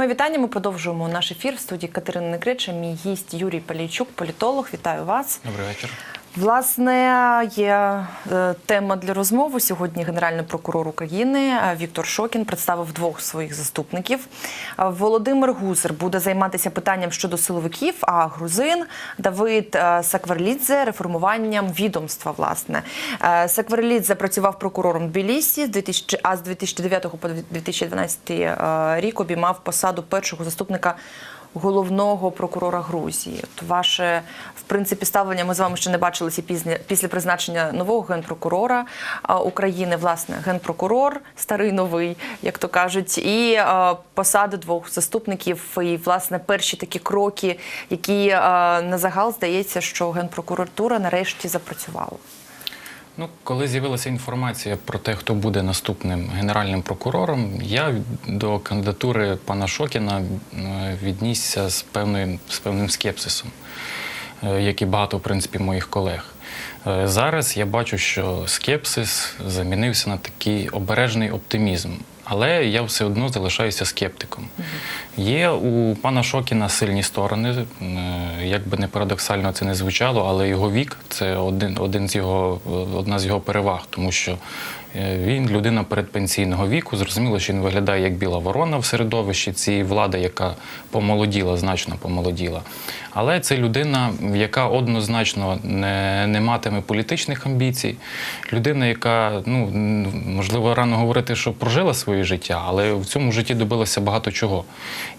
Ми вітання. Ми продовжуємо наш ефір в студії Катерини Некрича. Мій гість Юрій Палійчук, політолог. Вітаю вас. Добрий вечір. Власне, є е, тема для розмови. Сьогодні Генеральний прокурор України е, Віктор Шокін представив двох своїх заступників. Е, Володимир Гусар буде займатися питанням щодо силовиків, а грузин Давид е, Сакварлідзе реформуванням відомства. Власне Сакварлідзе працював прокурором 2000, а з 2009 по 2012 е, рік обіймав посаду першого заступника головного прокурора Грузії. От ваше в принципі ставлення ми з вами ще не бачилися пізня після призначення нового генпрокурора України. Власне, генпрокурор, старий новий, як то кажуть, і посади двох заступників. І власне перші такі кроки, які на загал здається, що генпрокуратура нарешті запрацювала. Ну, коли з'явилася інформація про те, хто буде наступним генеральним прокурором, я до кандидатури пана Шокіна е, віднісся з певним з певним скепсисом, е, як і багато в принципі моїх колег. Е, Зараз я бачу, що скепсис замінився на такий обережний оптимізм. Але я все одно залишаюся скептиком. Є у пана Шокіна сильні сторони. е, Як би не парадоксально це не звучало, але його вік це один, один з його, одна з його переваг, тому що е, він людина передпенсійного віку. Зрозуміло, що він виглядає як біла ворона в середовищі цієї влади, яка помолоділа, значно помолоділа. Але це людина, яка однозначно не, не матиме політичних амбіцій, людина, яка, ну можливо, рано говорити, що прожила своє життя, але в цьому житті добилася багато чого.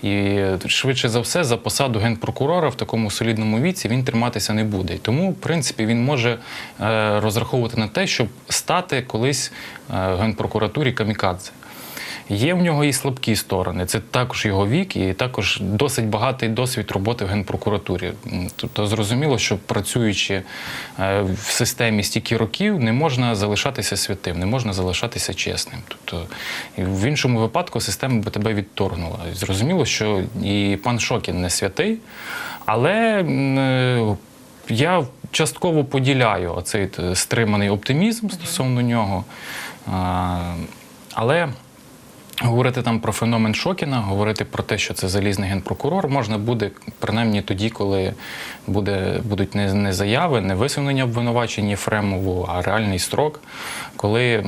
І швидше за все, за посаду генпрокурора в такому солідному віці він триматися не буде. Тому, в принципі, він може е, розраховувати на те, щоб стати колись е, в генпрокуратурі камікадзе. Є в нього і слабкі сторони. Це також його вік, і також досить багатий досвід роботи в генпрокуратурі. Тобто зрозуміло, що працюючи е, в системі стільки років, не можна залишатися святим, не можна залишатися чесним. Тобто в іншому випадку система би тебе відторгнула. Зрозуміло, що і пан Шокін не святий, але е, я частково поділяю оцей е, стриманий оптимізм стосовно нього. Але говорити там про феномен Шокіна, говорити про те, що це залізний генпрокурор, можна буде принаймні тоді, коли буде, будуть не, не заяви, не висунення обвинувачень Єфремову, а реальний строк, коли е,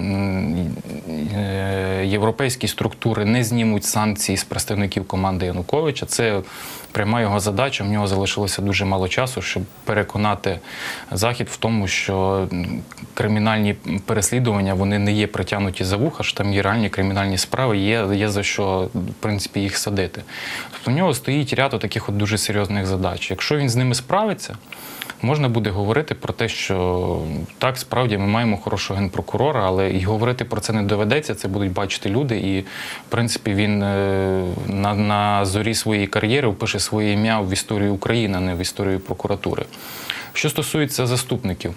європейські структури не знімуть санкції з представників команди Януковича. Це пряма його задача. В нього залишилося дуже мало часу, щоб переконати Захід в тому, що кримінальні переслідування вони не є притягнуті за вуха, що там є реальні кримінальні справи, є, є за що в принципі їх садити. Тобто в нього стоїть ряд таких от дуже серйозних задач. Якщо він з ними справиться, можна буде говорити про те, що так, справді ми маємо хорошого генпрокурора, але і говорити про це не доведеться. Це будуть бачити люди. І в принципі він е, на, на зорі своєї кар'єри впише своє ім'я в історію України, а не в історію прокуратури. Що стосується заступників.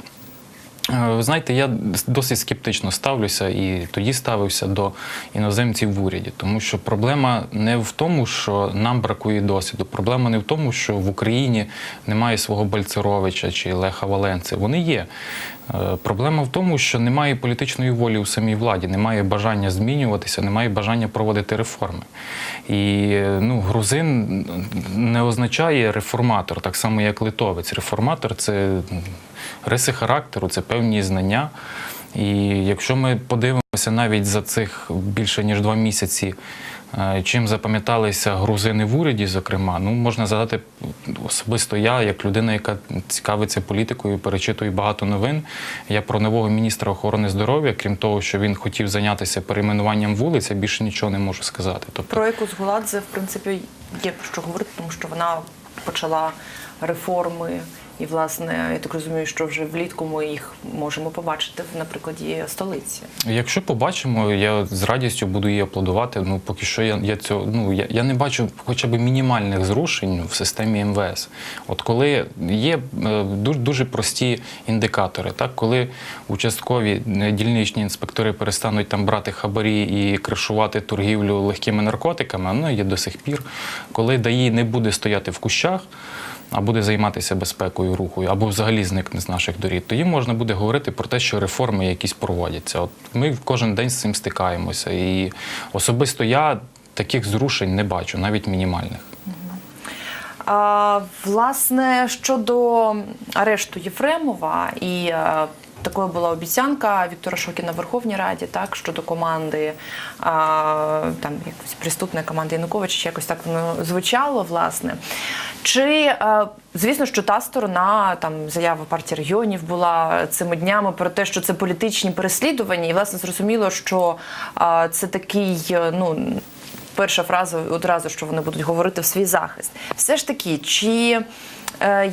Е, Ви знаєте, я досить скептично ставлюся і тоді ставився до іноземців в уряді, тому що проблема не в тому, що нам бракує досвіду. Проблема не в тому, що в Україні немає свого Бальцеровича чи Леха Валенци. Вони є. Е, Проблема в тому, що немає політичної волі у самій владі, немає бажання змінюватися, немає бажання проводити реформи. І ну, грузин не означає реформатор, так само як литовець. Реформатор це риси характеру, це певні знання. І якщо ми подивимося навіть за цих більше ніж два місяці, е, чим запам'яталися грузини в уряді, зокрема, ну можна задати особисто я, як людина, яка цікавиться політикою, перечитує багато новин. Я про нового міністра охорони здоров'я, крім того, що він хотів зайнятися перейменуванням вулиць, я більше нічого не можу сказати. Тобто, Про яку зголадзе, в принципі, є про що говорити, тому що вона почала реформи. І, власне, я так розумію, що вже влітку ми їх можемо побачити на прикладі столиці. Якщо побачимо, я з радістю буду її аплодувати. Ну поки що я, я цього ну я, я не бачу хоча б мінімальних зрушень в системі МВС. От коли є е, дуже, дуже прості індикатори, так коли участкові е, дільничні інспектори перестануть там брати хабарі і кришувати торгівлю легкими наркотиками, воно є до сих пір, коли ДАІ не буде стояти в кущах а буде займатися безпекою руху, або взагалі зникне з наших доріг, тоді можна буде говорити про те, що реформи якісь проводяться. От ми кожен день з цим стикаємося. І особисто я таких зрушень не бачу, навіть мінімальних. А, власне, щодо арешту Єфремова і е, такою була обіцянка Віктора Шокіна в Верховній Раді, так щодо команди а, там якось приступної команди Януковича, чи якось так воно звучало, власне. Чи е, звісно, що та сторона там заява партії регіонів була цими днями про те, що це політичні переслідування, і власне зрозуміло, що е, це такий е, ну перша фраза одразу, що вони будуть говорити в свій захист. Все ж таки, чи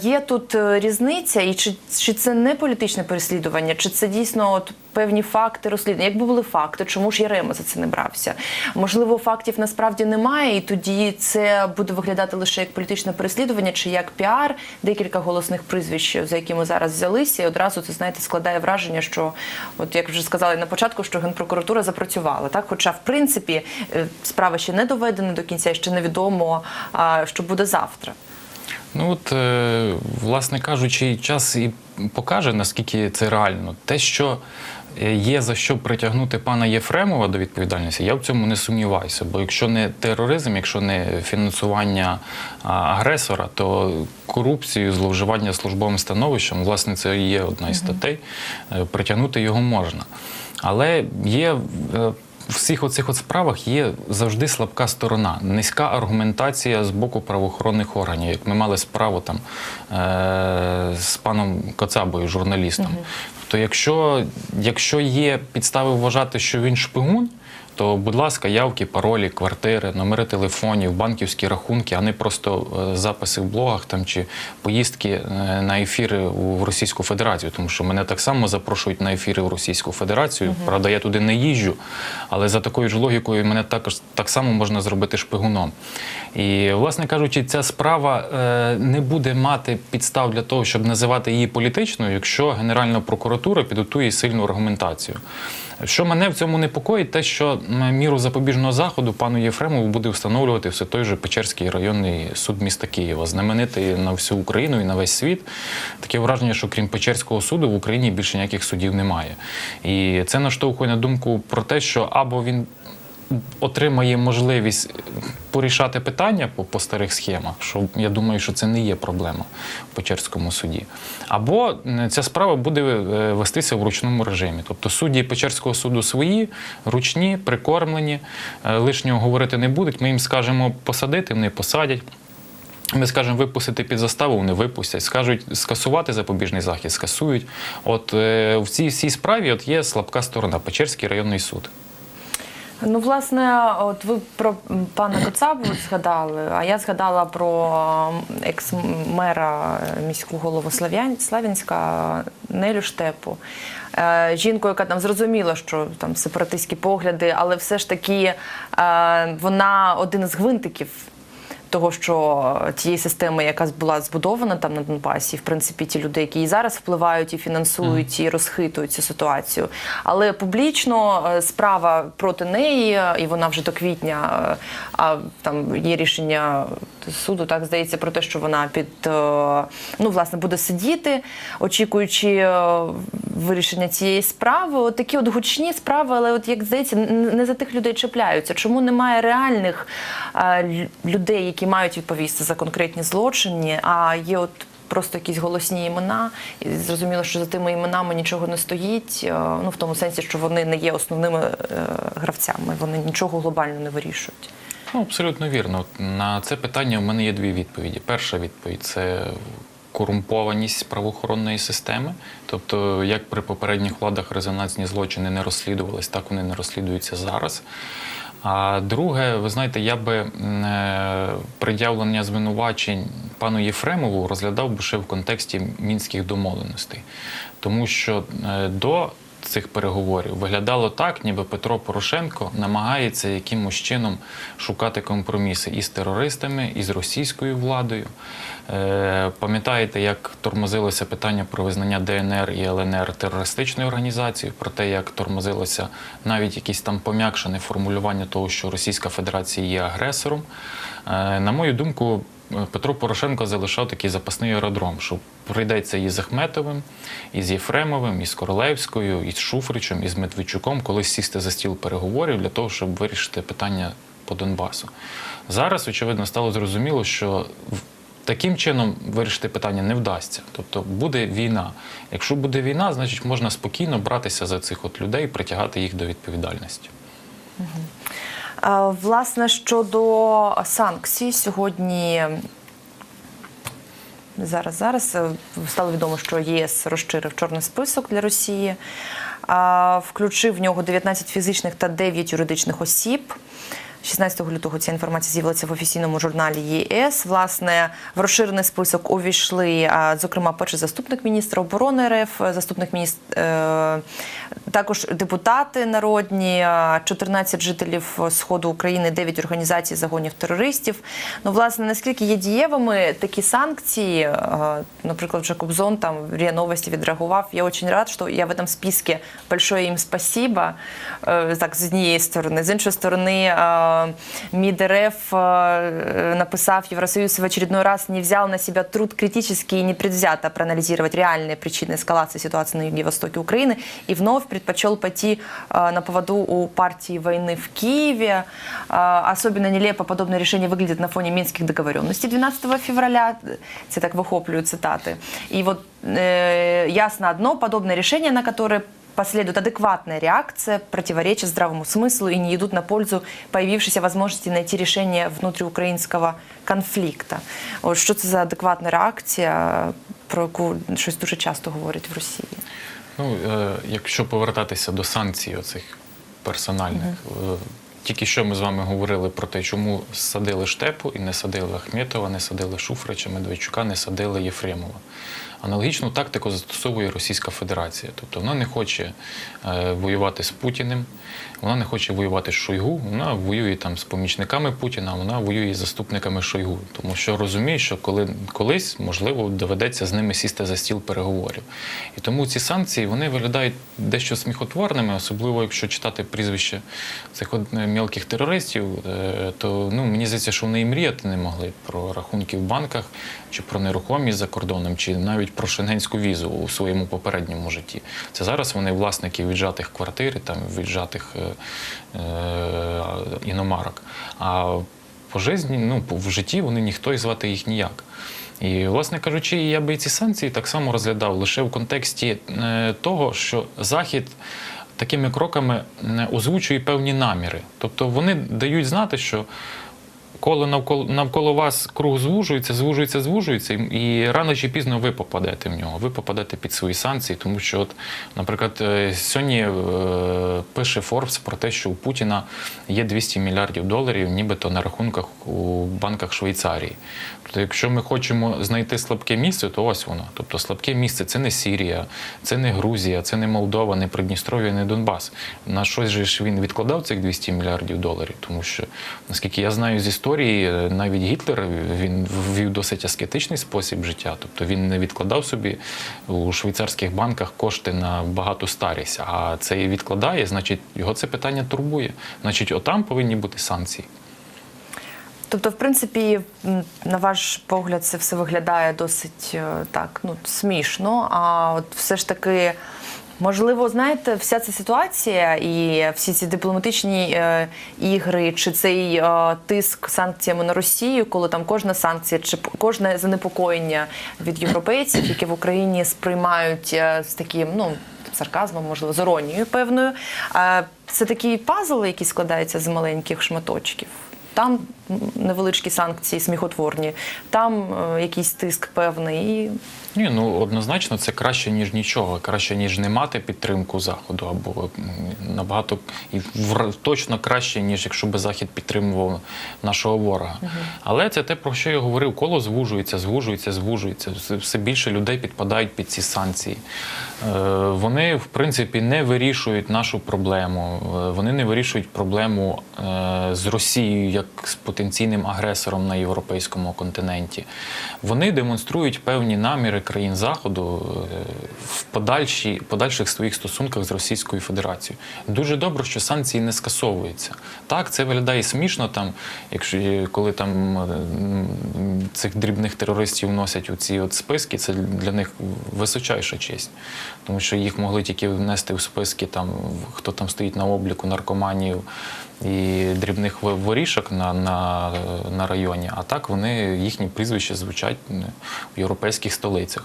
є тут е, різниця, і чи, чи це не політичне переслідування, чи це дійсно от певні факти розслідування? Якби були факти, чому ж Ярема за це не брався? Можливо, фактів насправді немає, і тоді це буде виглядати лише як політичне переслідування, чи як піар, декілька голосних прізвищ, за якими зараз взялися, і одразу це знаєте складає враження, що от як вже сказали на початку, що генпрокуратура запрацювала, так, хоча в принципі е, справа ще не доведена до кінця, ще невідомо, що буде завтра. Ну от, е, власне кажучи, час і покаже, наскільки це реально. Те, що е, є за що притягнути пана Єфремова до відповідальності, я в цьому не сумніваюся. Бо якщо не тероризм, якщо не фінансування агресора, то корупцію, зловживання службовим становищем, власне, це і є одна із статей. Е, Притягнути його можна. Але є. Всіх оцих от справах є завжди слабка сторона, низька аргументація з боку правоохоронних органів. Як ми мали справу там е- з паном Коцабою, журналістом. То якщо, якщо є підстави вважати, що він шпигун, то, будь ласка, явки, паролі, квартири, номери телефонів, банківські рахунки, а не просто е, записи в блогах там чи поїздки е, на ефіри у в Російську Федерацію, тому що мене так само запрошують на ефіри в Російську Федерацію. Правда, я туди не їжджу, але за такою ж логікою мене також так само можна зробити шпигуном. І, власне кажучи, ця справа е, не буде мати підстав для того, щоб називати її політичною, якщо Генеральна прокуратура підготує сильну аргументацію. Що мене в цьому непокоїть, те, що міру запобіжного заходу пану Єфремову буде встановлювати все той же Печерський районний суд міста Києва, знаменитий на всю Україну і на весь світ. Таке враження, що крім Печерського суду в Україні більше ніяких судів немає. І це наштовхує на думку про те, що або він отримає можливість порішати питання по, по старих схемах, що я думаю, що це не є проблема в Печерському суді. Або ця справа буде е, вестися в ручному режимі. Тобто судді Печерського суду свої, ручні, прикормлені, е, лишнього говорити не будуть. Ми їм скажемо посадити, вони посадять. Ми скажемо випустити під заставу, вони випустять. Скажуть скасувати запобіжний захід, скасують. От е, в цій всій справі от є слабка сторона Печерський районний суд. Ну, власне, от ви про пана Коцабу згадали, а я згадала про екс-мера міського голову Славянська Нелю Штепу. Е, Жінку, яка там зрозуміла, що там сепаратистські погляди, але все ж таки е, вона один з гвинтиків того, що тієї системи, яка була збудована там на Донбасі, в принципі, ті люди, які і зараз впливають і фінансують, і розхитують цю ситуацію. Але публічно е, справа проти неї, е, і вона вже до квітня, е, а там є рішення суду, так здається, про те, що вона під е, ну власне буде сидіти, очікуючи е, вирішення цієї справи. От такі от гучні справи, але от як здається, не за тих людей чіпляються. Чому немає реальних е, людей, які мають відповісти за конкретні злочини, а є от. Просто якісь голосні імена, і зрозуміло, що за тими іменами нічого не стоїть. Ну в тому сенсі, що вони не є основними гравцями, вони нічого глобально не вирішують. Ну, абсолютно вірно. На це питання у мене є дві відповіді. Перша відповідь це корумпованість правоохоронної системи. Тобто, як при попередніх владах резонансні злочини не розслідувались, так вони не розслідуються зараз. А друге, ви знаєте, я би е, пред'явлення звинувачень пану Єфремову розглядав би ще в контексті мінських домовленостей, тому що е, до цих переговорів виглядало так, ніби Петро Порошенко намагається якимось чином шукати компроміси і з терористами, і з російською владою. Е, Пам'ятаєте, як тормозилося питання про визнання ДНР і ЛНР терористичною організацією, про те, як тормозилося навіть якісь там пом'якшене формулювання того, що Російська Федерація є агресором. Е, На мою думку, Петро Порошенко залишав такий запасний аеродром, що прийдеться і з Ахметовим, і з Єфремовим, і з Королевською, і з Шуфричем, і з Медведчуком колись сісти за стіл переговорів для того, щоб вирішити питання по Донбасу. Зараз, очевидно, стало зрозуміло, що таким чином вирішити питання не вдасться. Тобто буде війна. Якщо буде війна, значить можна спокійно братися за цих от людей притягати їх до відповідальності. А, Власне, щодо санкцій, сьогодні зараз зараз е, стало відомо, що ЄС розширив чорний список для Росії, включив в нього 19 фізичних та 9 юридичних осіб. 16 лютого ця інформація з'явилася в офіційному журналі ЄС. Власне, в розширений список увійшли, зокрема, перший заступник міністра оборони РФ, заступник міністра, також депутати народні, а, 14 жителів Сходу України, 9 організацій загонів терористів. Ну, власне, наскільки є дієвими такі санкції, а, наприклад, вже Кобзон там в РІА Новості відреагував. Я дуже рад, що я в этом списке. Большое їм спасибо. Е, Так, з однієї сторони. З іншої сторони, е, МИД РФ е, написав, Евросоюз в очередной раз не взял на себя труд критически и непредвзято проанализировать реальные причины эскалации ситуации на юге-востоке Украины и вновь предпочел пойти э, на поводу у партии войны в Киеве. Э, Особенно нелепо подобное решение выглядит на фоне минских договоренностей 12 февраля. Это так выхоплю цитаты. И вот э, ясно одно, подобное решение, на которое последует адекватная реакция, противоречит здравому смыслу и не идут на пользу появившейся возможности найти решение внутриукраїнського конфлікту. От що це за адекватна реакція, про яку щось дуже часто говорять в Росії? Ну, е, якщо повертатися до санкцій оцих персональних, е, тільки що ми з вами говорили про те, чому садили Штепу і не садили Ахметова, не садили Шуфрича, Медведчука, не садили Єфремова. Аналогічну тактику застосовує Російська Федерація. Тобто вона не хоче е, воювати з Путіним, вона не хоче воювати з Шойгу, вона воює там з помічниками Путіна, вона воює з заступниками Шойгу. Тому що розуміє, що коли колись можливо доведеться з ними сісти за стіл переговорів. І тому ці санкції вони виглядають дещо сміхотворними, особливо якщо читати прізвище цих е, мілких терористів, е, то ну мені здається, що вони і мріяти не могли про рахунки в банках, чи про нерухомість за кордоном, чи навіть про шенгенську візу у своєму попередньому житті. Це зараз вони власники віджатих квартир, там віджатих е, іномарок. А по житті, ну, в житті вони ніхто і звати їх ніяк. І, власне кажучи, я би ці санкції так само розглядав лише в контексті е, того, що Захід такими кроками е, озвучує певні наміри. Тобто вони дають знати, що коло навколо навколо вас круг звужується, звужується, звужується, і, рано чи пізно ви попадете в нього. Ви попадете під свої санкції, тому що, от, наприклад, е, сьогодні е, пише Forbes про те, що у Путіна є 200 мільярдів доларів, нібито на рахунках у банках Швейцарії. Тобто, якщо ми хочемо знайти слабке місце, то ось воно. Тобто, слабке місце це не Сірія, це не Грузія, це не Молдова, не Придністров'я, не Донбас. На щось же ж він відкладав цих 200 мільярдів доларів, тому що, наскільки я знаю з історії, е, навіть Гітлер він ввів досить аскетичний спосіб життя. Тобто він не відкладав собі у швейцарських банках кошти на багату старість, а це і відкладає, значить, його це питання турбує. Значить, отам повинні бути санкції. Тобто, в принципі, на ваш погляд, це все виглядає досить е, так, ну смішно. А от все ж таки, можливо, знаєте, вся ця ситуація і всі ці дипломатичні е, ігри, чи цей е, тиск санкціями на Росію, коли там кожна санкція, чи кожне занепокоєння від європейців, які в Україні сприймають е, з таким, ну. Сарказмом, можливо, з іронією певною. Це такий пазл, який складається з маленьких шматочків. Там невеличкі санкції сміхотворні, там е, якийсь тиск певний. І Ні, ну однозначно це краще ніж нічого, краще ніж не мати підтримку заходу, або набагато і точно краще, ніж якщо би захід підтримував нашого ворога. Але це те, про що я говорив, коло звужується, звужується, звужується. Все- більше людей підпадають під ці санкції. Е, Вони, в принципі, не вирішують нашу проблему. Е, Вони не вирішують проблему з Росією як з потенційним агресором на європейському континенті. Вони демонструють певні наміри країн Заходу е, в подальших своїх стосунках з Російською Федерацією. Дуже добре, що санкції не скасовуються. Так, це виглядає смішно, там, якщо е, коли там е, цих дрібних терористів вносять у ці от списки, це для них височайша честь, тому що їх могли тільки внести в списки, там хто там стоїть на обліку наркоманів і дрібних ворішок на, на, на районі, а так вони їхні прізвища звучать в європейських столицях.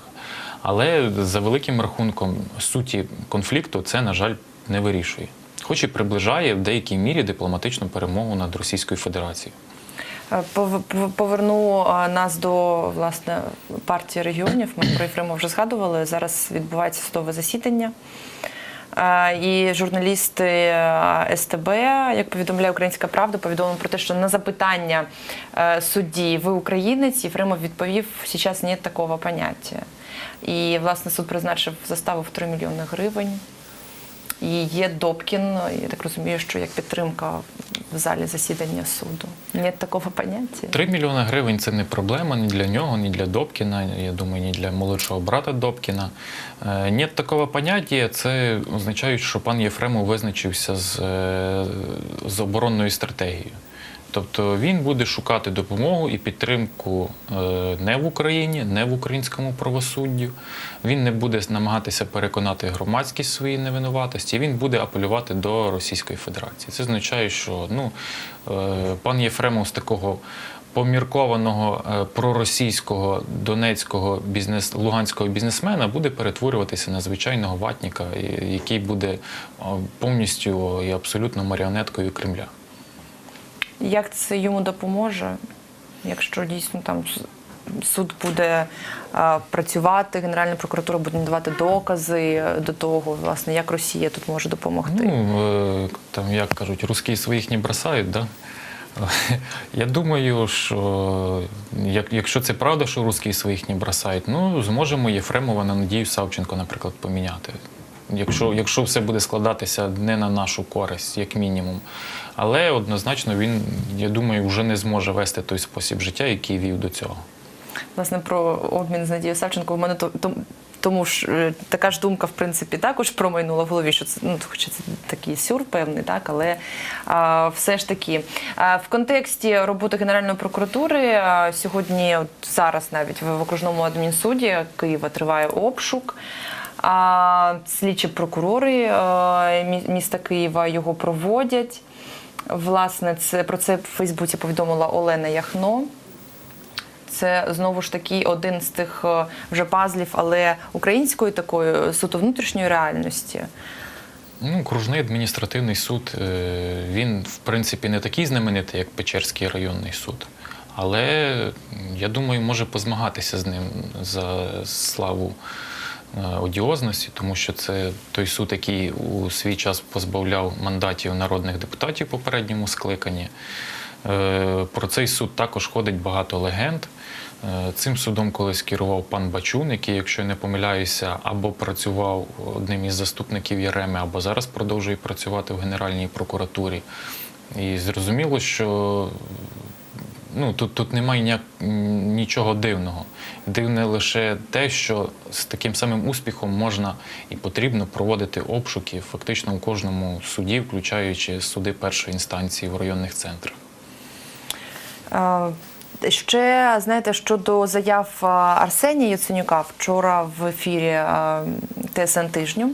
Але за великим рахунком суті конфлікту це, на жаль, не вирішує. Хоч і приближає в деякій мірі дипломатичну перемогу над Російською Федерацією. Е, пов- пов- Поверну е, нас до власне партії регіонів. Ми про Єфремова вже згадували. Зараз відбувається судове засідання. І журналісти СТБ, як повідомляє Українська Правда, повідомили про те, що на запитання е, судді ви українець, Єфремов відповів, зараз немає такого поняття. І власне суд призначив заставу в 3 мільйони гривень. І є Добкін, я так розумію, що як підтримка в залі засідання суду. Ні такого поняття. Три мільйони гривень це не проблема ні для нього, ні для Добкіна, я думаю, ні для молодшого брата Добкіна. Ні такого поняття, це означає, що пан Єфремов визначився з, е, з оборонною стратегією. Тобто він буде шукати допомогу і підтримку е, не в Україні, не в українському правосуддю. Він не буде намагатися переконати громадськість своїй невинуватості. Він буде апелювати до Російської Федерації. Це означає, що ну, е, пан Єфремов з такого поміркованого е, проросійського донецького бізнес луганського бізнесмена буде перетворюватися на звичайного ватніка, який буде повністю і абсолютно маріонеткою Кремля. Як це йому допоможе, якщо дійсно там суд буде а, працювати, Генеральна прокуратура буде надавати докази е, до того, власне, як Росія тут може допомогти? Ну, е, там, як кажуть, русські своїх не бросають, да? Я думаю, що якщо це правда, що русські своїх не бросають, ну зможемо Єфремова на Надію Савченко, наприклад, поміняти. Якщо, якщо все буде складатися не на нашу користь, як мінімум. Але однозначно він, я думаю, вже не зможе вести той спосіб життя, який вів до цього. Власне, про обмін з Надією Савченко. У мене то, то- тому ж е, така ж думка, в принципі, також промайнула в голові, що це ну, хоча це такий сюр певний, так, але а, все ж таки. А, в контексті роботи Генеральної прокуратури а, сьогодні, от зараз навіть в, в окружному адмінсуді Києва триває обшук. Слідчі прокурори е, міста Києва його проводять. Власне, це про це в Фейсбуці повідомила Олена Яхно. Це знову ж таки один з тих е, вже пазлів, але української такої е, суто внутрішньої реальності. Ну, окружний адміністративний суд, він, в принципі, не такий знаменитий, як Печерський районний суд. Але я думаю, може позмагатися з ним за славу одіозності, тому що це той суд, який у свій час позбавляв мандатів народних депутатів в попередньому скликанні. Е, Про цей суд також ходить багато легенд. Е, Цим судом колись керував пан Бачун, який, якщо не помиляюся, або працював одним із заступників Єреми, або зараз продовжує працювати в Генеральній прокуратурі. І зрозуміло, що ну, тут, тут немає ніяк, нічого дивного. Дивне лише те, що з таким самим успіхом можна і потрібно проводити обшуки фактично у кожному суді, включаючи суди першої інстанції в районних центрах. Е, Ще знаєте, щодо заяв е, Арсенія Яценюка вчора в ефірі е, ТСН тижню.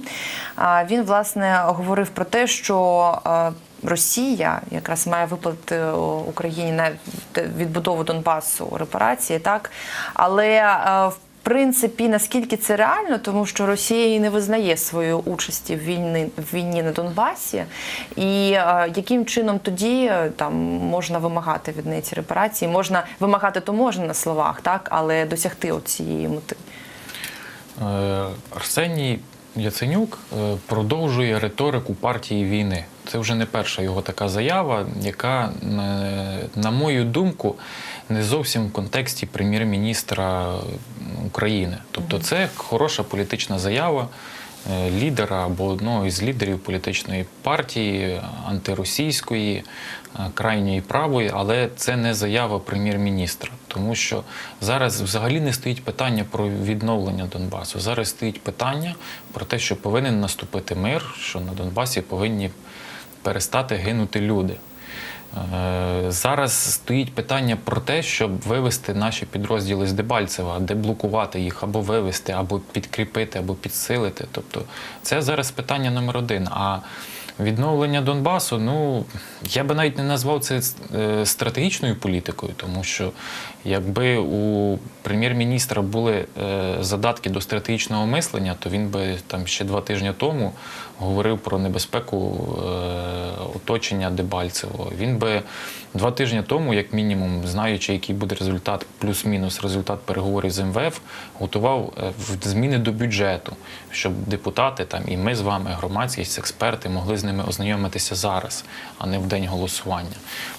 е, Він власне говорив про те, що е, Росія якраз має виплатити Україні на відбудову Донбасу репарації, так але е, в принципі, наскільки це реально, тому що Росія не визнає своєї участі в війни в війні на Донбасі, і е, яким чином тоді е, там можна вимагати від неї ці репарації? Можна вимагати то можна на словах, так, але досягти цієї мети. Е, Арсеній Яценюк е, продовжує риторику партії війни. Це вже не перша його така заява, яка, на мою думку, не зовсім в контексті прем'єр-міністра України. Тобто, це хороша політична заява е, лідера або одного із лідерів політичної партії антиросійської, е, крайньої правої, але це не заява прем'єр-міністра, тому що зараз взагалі не стоїть питання про відновлення Донбасу. Зараз стоїть питання про те, що повинен наступити мир, що на Донбасі повинні перестати гинути люди. Е, Зараз стоїть питання про те, щоб вивести наші підрозділи з Дебальцева, де блокувати їх або вивести, або підкріпити, або підсилити. Тобто це зараз питання номер один. А Відновлення Донбасу, ну я би навіть не назвав це е, стратегічною політикою, тому що якби у прем'єр-міністра були е, задатки до стратегічного мислення, то він би там ще два тижні тому говорив про небезпеку е, оточення Дебальцево. Він би два тижні тому, як мінімум, знаючи, який буде результат, плюс-мінус результат переговорів з МВФ, готував зміни до бюджету, щоб депутати там і ми з вами, громадськість, експерти, могли ними ознайомитися зараз, а не в день голосування.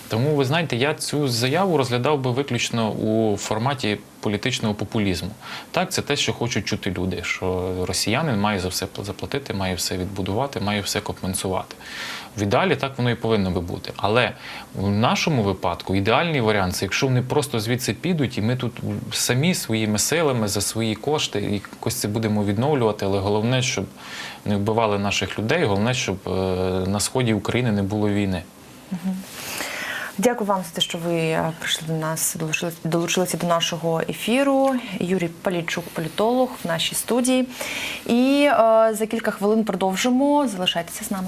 Тому ви знаєте, я цю заяву розглядав би виключно у форматі політичного популізму. Так, це те, що хочуть чути люди, що росіянин має за все заплатити, має все відбудувати, має все компенсувати. В ідеалі так воно і повинно би бути. Але в нашому випадку ідеальний варіант це якщо вони просто звідси підуть, і ми тут самі своїми силами за свої кошти і якось це будемо відновлювати. Але головне, щоб не вбивали наших людей, головне, щоб е, на сході України не було війни. Дякую вам за те, що ви е, прийшли до нас, долучилися, долучилися до нашого ефіру. Юрій Палійчук, політолог в нашій студії. І е, за кілька хвилин продовжимо. Залишайтеся з нами.